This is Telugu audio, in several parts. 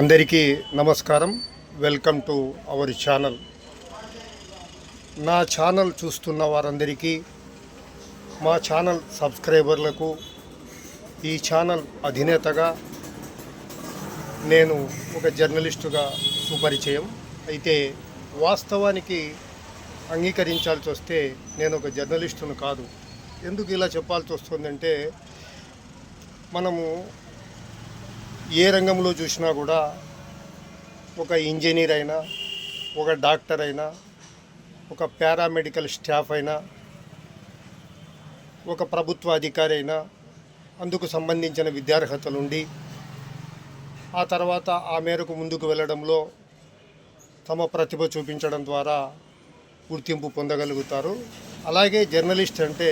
అందరికీ నమస్కారం. Welcome to our channel. నా ఛానల్ చూస్తున్న వారందరికీ మా ఛానల్ సబ్స్క్రైబర్లకు ఈ ఛానల్ అధినేతగా నేను ఒక జర్నలిస్టుగా సుపరిచయం. అయితే వాస్తవానికి అంగీకరించాల్సి వస్తే నేను ఒక జర్నలిస్టును కాదు. ఎందుకు ఇలా చెప్పాల్సి వస్తుందంటే మనము ఏ రంగంలో చూసినా కూడా ఒక ఇంజనీర్ అయినా ఒక డాక్టర్ అయినా ఒక పారామెడికల్ స్టాఫ్ అయినా ఒక ప్రభుత్వ అధికారి అయినా అందుకు సంబంధించిన విద్యార్హతలుండి ఆ తర్వాత ఆ మేరకు ముందుకు వెళ్ళడంలో తమ ప్రతిభ చూపించడం ద్వారా గుర్తింపు పొందగలుగుతారు. అలాగే జర్నలిస్ట్ అంటే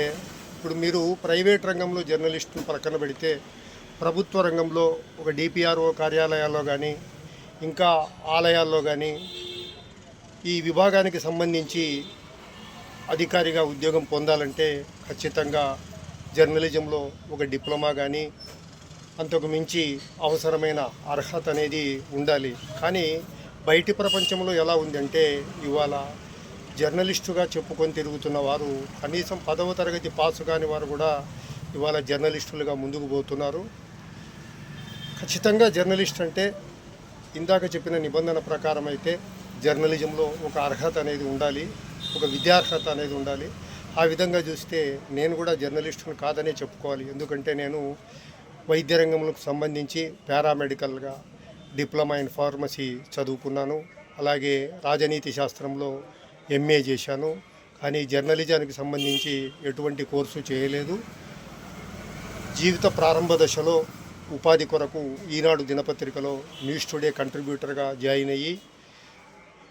ఇప్పుడు మీరు ప్రైవేట్ రంగంలో జర్నలిస్ట్ను పక్కన పెడితే ప్రభుత్వ రంగంలో ఒక డిపిఆర్ఓ కార్యాలయాల్లో కానీ ఇంకా ఆలయాల్లో కానీ ఈ విభాగానికి సంబంధించి అధికారిగా ఉద్యోగం పొందాలంటే ఖచ్చితంగా జర్నలిజంలో ఒక డిప్లొమా కానీ అంతకు మించి అవసరమైన అర్హత అనేది ఉండాలి. కానీ బయటి ప్రపంచంలో ఎలా ఉందంటే ఇవాళ జర్నలిస్టుగా చెప్పుకొని తిరుగుతున్న వారు కనీసం పదవ తరగతి పాసు కాని వారు కూడా ఇవాళ జర్నలిస్టులుగా ముందుకు పోతున్నారు. ఖచ్చితంగా జర్నలిస్ట్ అంటే ఇందాక చెప్పిన నిబంధన ప్రకారం అయితే జర్నలిజంలో ఒక అర్హత అనేది ఉండాలి ఒక విద్యార్హత అనేది ఉండాలి. ఆ విధంగా చూస్తే నేను కూడా జర్నలిస్టును కాదనే చెప్పుకోవాలి. ఎందుకంటే నేను వైద్య రంగంలోకి సంబంధించి పారామెడికల్గా డిప్లొమా ఇన్ ఫార్మసీ చదువుకున్నాను. అలాగే రాజనీతి శాస్త్రంలో ఎంఏ చేశాను. కానీ జర్నలిజానికి సంబంధించి ఎటువంటి కోర్సు చేయలేదు. జీవిత ప్రారంభ దశలో ఉపాధి కొరకు ఈనాడు దినపత్రికలో న్యూస్ టుడే కంట్రిబ్యూటర్గా జాయిన్ అయ్యి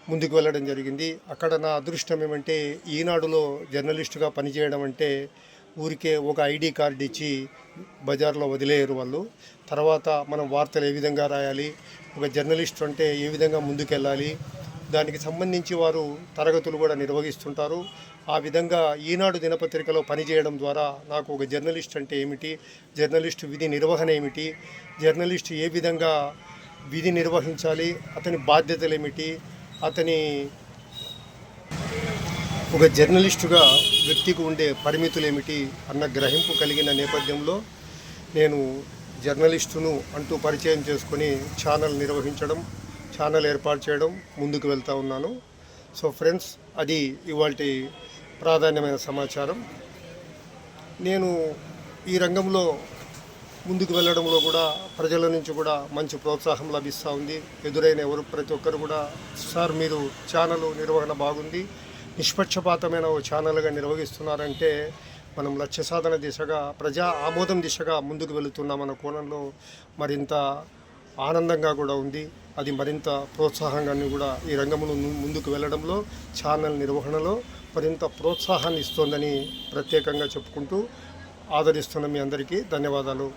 ముందుకు వెళ్ళడం జరిగింది. అక్కడ నా అదృష్టం ఏమంటే ఈనాడులో జర్నలిస్టుగా పనిచేయడం అంటే ఊరికే ఒక ఐడి కార్డు ఇచ్చి బజార్లో వదిలేయరు వాళ్ళు. తర్వాత మనం వార్తలు ఏ విధంగా రాయాలి ఒక జర్నలిస్ట్ అంటే ఏ విధంగా ముందుకెళ్ళాలి దానికి సంబంధించి వారు తరగతులు కూడా నిర్వహిస్తుంటారు. ఆ విధంగా ఈనాడు దినపత్రికలో పనిచేయడం ద్వారా నాకు ఒక జర్నలిస్ట్ అంటే ఏమిటి జర్నలిస్టు విధి నిర్వహణ ఏమిటి జర్నలిస్ట్ ఏ విధంగా విధి నిర్వహించాలి అతని బాధ్యతలు ఏమిటి అతని ఒక జర్నలిస్టుగా వ్యక్తికి ఉండే పరిమితులు ఏమిటి అన్న గ్రహింపు కలిగిన నేపథ్యంలో నేను జర్నలిస్టును అంటూ పరిచయం చేసుకొని ఛానల్ నిర్వహించడం ఛానల్ ఏర్పాటు చేయడం ముందుకు వెళ్తూ ఉన్నాను. సో ఫ్రెండ్స్ అది ఇవాళ ప్రాధాన్యమైన సమాచారం. నేను ఈ రంగంలో ముందుకు వెళ్ళడంలో కూడా ప్రజల నుంచి కూడా మంచి ప్రోత్సాహం లభిస్తూ ఉంది. ఎదురైన ఎవరు ప్రతి ఒక్కరు కూడా సార్ మీరు ఛానల్ నిర్వహణ బాగుంది. నిష్పక్షపాతమైన ఓ ఛానల్గా నిర్వహిస్తున్నారంటే మనం లక్ష్య సాధన దిశగా ప్రజా ఆమోదం దిశగా ముందుకు వెళుతున్నామన్న కోణంలో మరింత ఆనందంగా కూడా ఉంది. అది మరింత ప్రోత్సాహంగాన్ని కూడా ఈ రంగంలో ముందుకు వెళ్ళడంలో ఛానల్ నిర్వహణలో మరింత ప్రోత్సాహాన్ని ఇస్తోందని ప్రత్యేకంగా చెప్పుకుంటూ ఆదరిస్తున్న మీ అందరికీ ధన్యవాదాలు.